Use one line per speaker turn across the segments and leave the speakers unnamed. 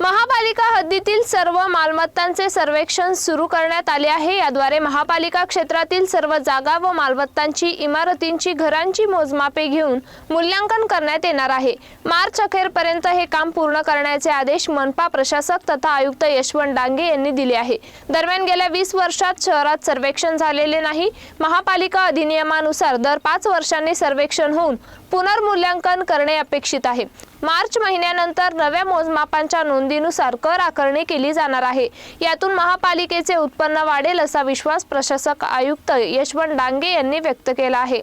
महापालिका हद्दीतील सर्व मालमत्तांचे सर्वेक्षण सुरू करण्यात आले आहे. याद्वारे महापालिका क्षेत्रातील सर्व जागा व मालमत्तांची इमारतींची घरांची मोजमापे घेऊन मूल्यांकन करण्यात येणार आहे. मार्च अखेरपर्यंत हे काम पूर्ण करण्याचे आदेश मनपा प्रशासक तथा आयुक्त यशवंत डांगे यांनी दिले आहे. दरम्यान गेल्या वीस वर्षात शहरात सर्वेक्षण झालेले नाही. महापालिका अधिनियमानुसार दर पाच वर्षांनी सर्वेक्षण होऊन पुनर्मूल्यांकन करणे अपेक्षित आहे. मार्च महिन्यानंतर नव्या मोजमापांच्या नोंदीनुसार कर आकारणी केली जाणार आहे. यातून महापालिकेचे उत्पन्न वाढेल असा विश्वास प्रशासक आयुक्त यशवंत डांगे यांनी व्यक्त केला आहे.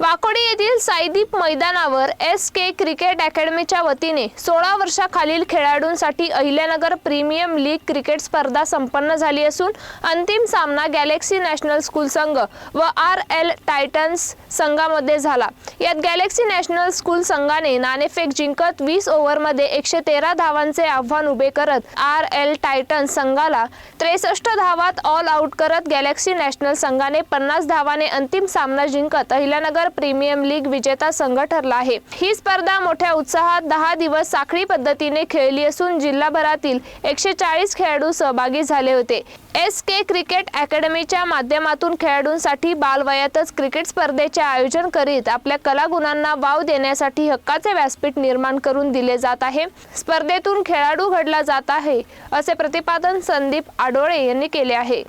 वाकोडी येथील साईदीप मैदानावर एस के क्रिकेट अकॅडमीच्या वतीने सोळा वर्षाखालील खेळाडूंसाठी अहिल्यानगर प्रीमियम लीग क्रिकेट स्पर्धा संपन्न झाली असून अंतिम सामना गॅलेक्सी नॅशनल स्कूल संघ व आर एल टायटन्स संघामध्ये झाला. यात गॅलेक्सी नॅशनल स्कूल संघाने नाणेफेक जिंकत वीस ओव्हरमध्ये एकशे तेरा धावांचे आव्हान उभे करत आर एल टायटन्स संघाला त्रेसष्ट धावात ऑल आउट करत गॅलेक्सी नॅशनल संघाने पन्नास धावाने अंतिम सामना जिंकत अहिल्यानगर प्रीमियम लीग विजेता संघ ठरला आहे. ही स्पर्धा मोठ्या उत्साहात दहा दिवस साखळी पद्धतीने खेळली असून जिल्हाभरातील एकशे चाळीस खेळाडू सहभागी झाले होते. एस के क्रिकेट अकॅडमीच्या माध्यमातून खेळाडूंसाठी बालवयातच क्रिकेट स्पर्धेचे आयोजन करीत आपल्या कलागुणांना वाव देण्यासाठी हक्काचे व्यासपीठ निर्माण करून दिले जात आहे. स्पर्धेतून खेळाडू घडला जात आहे असे प्रतिपादन संदीप आडोळे यांनी केले आहे.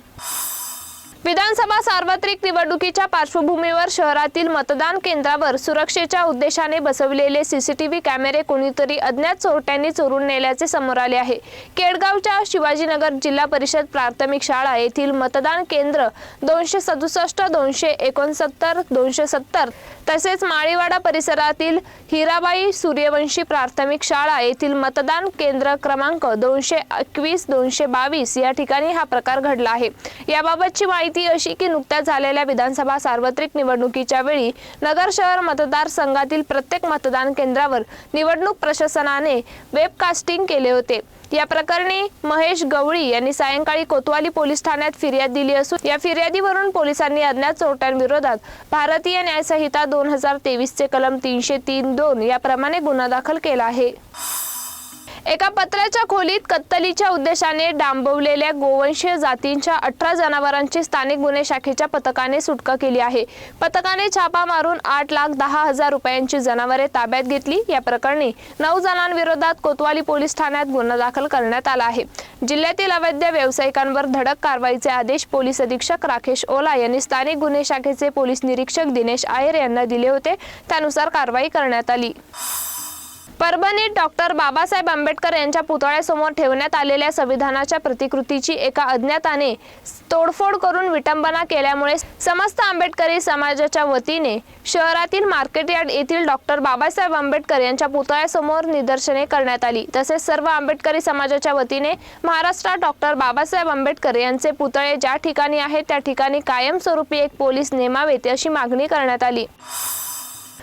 विधानसभा सार्वत्रिक निवडणुकीच्या पार्श्वभूमीवर शहरातील मतदान केंद्रावर सुरक्षेच्या उद्देशाने बसवलेले सीसीटीव्ही कॅमेरे कोणीतरी अज्ञात चोरट्यांनी चोरून नेल्याचे समोर आले आहे. केडगावच्या शिवाजीनगर जिल्हा परिषद प्राथमिक शाळा येथील मतदान केंद्र दोनशे सदुसष्ट दोनशे एकोणसत्तर दोनशे सत्तर तसेच माळीवाडा परिसरातील हिराबाई सूर्यवंशी प्राथमिक शाळा येथील मतदान केंद्र क्रमांक दोनशे एकवीस दोनशे बावीस या ठिकाणी हा प्रकार घडला आहे. याबाबतची माहिती अशी की नुकत्याच झालेल्या विधानसभा सार्वत्रिक निवडणुकीच्या वेळी नगर शहर मतदारसंघातील प्रत्येक मतदान केंद्रावर निवडणूक प्रशासनाने वेबकास्टिंग केले होते. या प्रकरणी महेश गवळी यांनी सायंकाळी कोतवाली पोलीस ठाण्यात फिर्याद दिली असून या फिर्यादीवरून पोलिसांनी अज्ञात चोरट्यांविरोधात भारतीय न्यायसंहिता दोन हजार तेवीसचे कलम तीनशे तीन दोन याप्रमाणे गुन्हा दाखल केला आहे. एका पत्र्याच्या खोलीत कत्तलीच्या उद्देशाने डांबवलेल्या गोवंशीय जातींच्या अठरा जनावरांची स्थानिक गुन्हे शाखेच्या पथकाने सुटका केली आहे. पथकाने छापा मारून आठ लाख दहा हजार रुपयांची जनावरे ताब्यात घेतली. या प्रकरणी नऊ जणांविरोधात कोतवाली पोलीस ठाण्यात गुन्हा दाखल करण्यात आला आहे. जिल्ह्यातील अवैध व्यावसायिकांवर धडक कारवाईचे आदेश पोलीस अधीक्षक राकेश ओला यांनी स्थानिक गुन्हे शाखेचे पोलीस निरीक्षक दिनेश आयर यांना दिले होते. त्यानुसार कारवाई करण्यात आली. परभणीत डॉक्टर बाबासाहेब आंबेडकर यांच्या पुतळ्यासमोर ठेवण्यात आलेल्या संविधानाच्या प्रतिकृतीची एका अज्ञाताने तोडफोड करून विटंबना केल्यामुळे समस्त आंबेडकरी समाजाच्या वतीने शहरातील मार्केटयार्ड येथील डॉक्टर बाबासाहेब आंबेडकर यांच्या पुतळ्यासमोर निदर्शने करण्यात आली. तसेच सर्व आंबेडकरी समाजाच्या वतीने महाराष्ट्रात डॉक्टर बाबासाहेब आंबेडकर यांचे पुतळे ज्या ठिकाणी आहेत त्या ठिकाणी कायमस्वरूपी एक पोलीस नेमावेत अशी मागणी करण्यात आली.